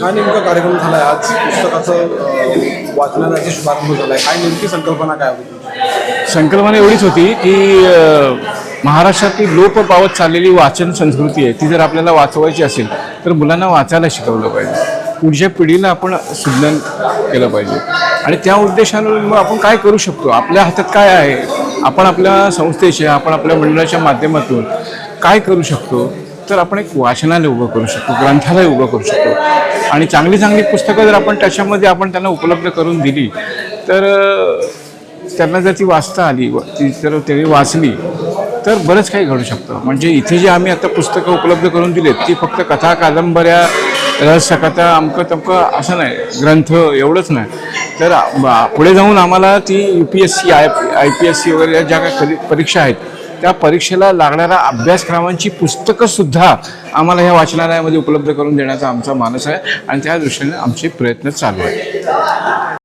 काय नेमका कार्यक्रम झाला आहे आज पुस्तकाचं वाचनाचा शुभारंभ झाला आहे काय नेमकी संकल्पना काय होती? संकल्पना एवढीच होती की महाराष्ट्रातली लोप पावत चाललेली वाचन संस्कृती आहे ती जर आपल्याला वाचवायची असेल तर मुलांना वाचायला शिकवलं पाहिजे. पुढच्या पिढीला आपण सुज्ञान केलं पाहिजे. आणि त्या उद्देशानं मग आपण काय करू शकतो? आपल्या हातात काय आहे? आपण आपल्या संस्थेच्या आपण आपल्या मंडळाच्या माध्यमातून काय करू शकतो? तर आपण एक वाचनालय उभं करू शकतो ग्रंथालय उभं करू शकतो. आणि चांगली चांगली पुस्तकं जर आपण त्याच्यामध्ये आपण त्यांना उपलब्ध करून दिली तर त्यांना जर ती वाचता आली व ती जर ते वाचली तर बरंच काही घडू शकतं. म्हणजे इथे जे आम्ही आता पुस्तकं उपलब्ध करून दिलेत ती फक्त कथा कादंबऱ्या रहस्यकथा अमकं तमकं असं नाही ग्रंथ एवढंच नाही. तर पुढे जाऊन आम्हाला ती U P S C I I P S C वगैरे ज्या काही परीक्षा आहेत त्या परीक्षेला लागणाऱ्या अभ्यासक्रमांची पुस्तकंसुद्धा आम्हाला ह्या वाचनालयामध्ये उपलब्ध करून देण्याचा आमचा मानस आहे आणि त्या दृष्टीने आमचे प्रयत्न चालू आहेत.